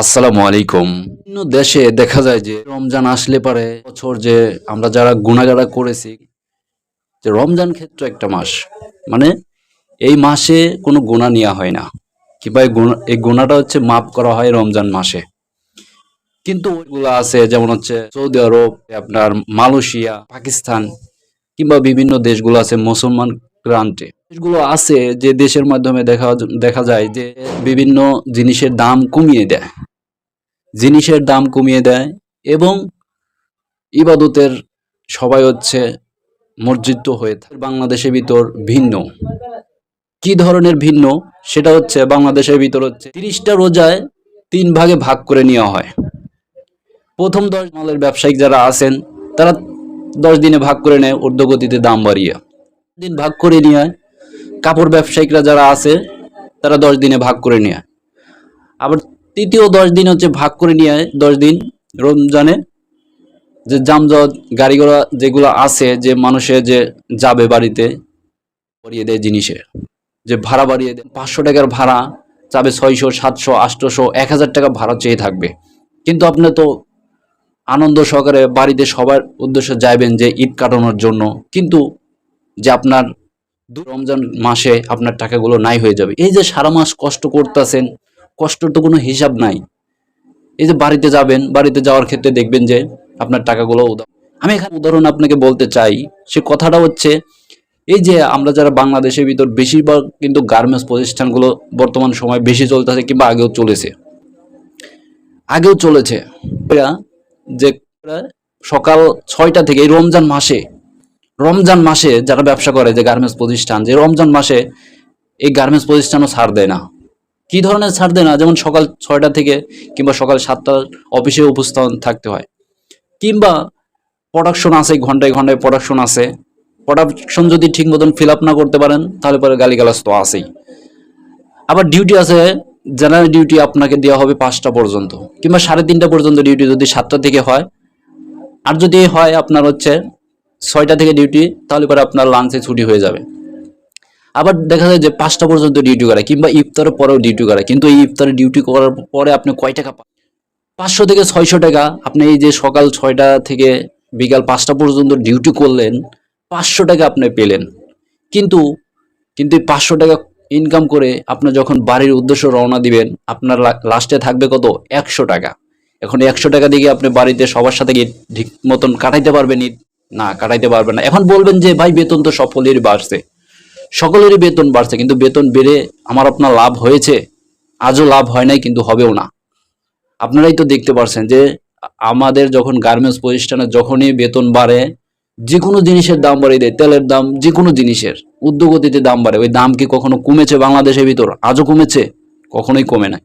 আসসালামু আলাইকুম। বিভিন্ন দেশে দেখা যায় যে রমজান আসলে পারে, বছর যে আমরা যারা গুণাগাড়া করেছি, যে রমজান ক্ষেত্র একটা মাস মানে এই মাসে কোনো গুণা নেওয়া হয় না। কিংবা এই এই গুণাটা হচ্ছে মাফ করা হয় রমজান মাসে। কিন্তু ওইগুলো আছে, যেমন হচ্ছে সৌদি আরব, আপনার মালয়েশিয়া, পাকিস্তান, কিংবা বিভিন্ন দেশগুলো আছে মুসলমান গ্রান্টে। দেশগুলো আছে যে দেশের মাধ্যমে দেখা দেখা যায় যে বিভিন্ন জিনিসের দাম কমিয়ে দেয়। জিনিসের দাম কমিয়ে দেয় এবং ইবাদতের সবাই হচ্ছে মসজিদ হয়ে থাকে। বাংলাদেশের ভিতর ভিন্ন। কি ধরনের ভিন্ন? সেটা হচ্ছে বাংলাদেশের ভিতর হচ্ছে তিরিশটা রোজায় তিন ভাগে ভাগ করে নেওয়া হয়। প্রথম দশ মালের ব্যবসায়িক যারা আছেন, তারা দশ দিনে ভাগ করে নেয়, ঊর্ধ্বগতিতে দাম বাড়িয়ে। দিন ভাগ করে নিয়ে কাপড় ব্যবসায়িকরা যারা আছে, তারা দশ দিনে ভাগ করে নেয়। আবার তৃতীয় দশ দিন হচ্ছে ভাগ করে নিয়ে দশ দিন রমজানে। যে যানজট গাড়ি ঘোড়া যেগুলো আছে, যে মানুষে যে যাবে বাড়িতে বাড়িয়ে দেয় জিনিসে। যে ভাড়া বাড়িয়ে দেয়, পাঁচশো টাকার ভাড়া যাবে ছয়শো, সাতশো আটশোশো এক হাজার টাকা ভাড়া চেয়ে থাকবে। কিন্তু আপনি তো আনন্দ সহকারে বাড়িতে সবার উদ্দেশ্যে যাইবেন যে ঈদ কাটানোর জন্য। কিন্তু যে আপনার রমজান মাসে আপনার টাকাগুলো নাই হয়ে যাবে। এই যে সারা মাস কষ্ট করতেছেন কষ্টর তো কোনো হিসাব নাই। এই যে বাড়িতে যাবেন, বাড়িতে যাওয়ার ক্ষেত্রে দেখবেন যে আপনার টাকাগুলো আমি এখানে উদাহরণ আপনাকে বলতে চাই, সে কথাটা হচ্ছে, এই যে আমরা যারা বাংলাদেশের ভিতর বেশিরভাগ কিন্তু গার্মেন্টস প্রতিষ্ঠানগুলো বর্তমান সময় বেশি চলতেছে কিংবা আগেও চলেছে। আগেও চলেছে। যে সকাল ছয়টা থেকে এই রমজান মাসে রমজান মাসে যারা ব্যবসা করে যে গার্মেন্টস প্রতিষ্ঠান, যে রমজান মাসে এই গার্মেন্টস প্রতিষ্ঠানও ছাড় দেয় না। কি ধরনের ছাড় দেয় না? যেমন সকাল ছয়টা থেকে কিংবা সকাল সাতটার অফিসে উপস্থাপন থাকতে হয়। কিংবা প্রোডাকশন আছে, ঘন্টায় ঘন্টায় প্রোডাকশন আছে। প্রোডাকশন যদি ঠিক মতন ফিল আপ না করতে পারেন, তাহলে পরে গালিগালাজ তো আছেই। আবার ডিউটি আছে জেনারেল ডিউটি আপনাকে দেওয়া হবে পাঁচটা পর্যন্ত। কিংবা সাড়ে তিনটা পর্যন্ত ডিউটি যদি সাতটা থেকে হয়। আর যদি হয় আপনার হচ্ছে ছয়টা থেকে ডিউটি তাহলে পরে আপনার লাঞ্চে ছুটি হয়ে যাবে। আবার দেখা যায় যে পাঁচটা পর্যন্ত ডিউটি করে, কিংবা ইফতারের পরেও ডিউটি করে, কিন্তু এই ইফতারে ডিউটি করার পরে আপনি কয় টাকা পান? পাঁচশো থেকে ছয়শো টাকা। আপনি এই যে সকাল ছয়টা থেকে বিকাল পাঁচটা পর্যন্ত ডিউটি করলেন, পাঁচশো টাকা আপনি পেলেন। কিন্তু কিন্তু এই পাঁচশো টাকা ইনকাম করে আপনি যখন বাড়ির উদ্দেশ্য রওনা দিবেন, আপনার লাস্টে থাকবে কত? একশো টাকা। এখন একশো টাকা দিয়ে আপনি বাড়িতে সবার সাথে গিয়ে ঠিক মতন কাটাইতে পারবেন না, কাটাইতে পারবেন না। এখন বলবেন যে, ভাই, বেতন তো সকলেরই বাড়ছে। সকলেরই বেতন বাড়ছে, কিন্তু বেতন বেড়ে আমার আপনার লাভ হয়েছে। আজও লাভ হয় নাই, কিন্তু হবেও না। আপনারাই তো দেখতে পারছেন যে, আমাদের যখন গার্মেন্টস প্রতিষ্ঠানে যখনই বেতন বাড়ে যে কোনো জিনিসের দাম বাড়িয়ে দেয় তেলের দাম যে কোনো জিনিসের, উদ্যোগতিতে দাম বাড়ে। ওই দাম কি কখনো কমেছে বাংলাদেশের ভিতর? আজও কমেছে? কখনোই কমে না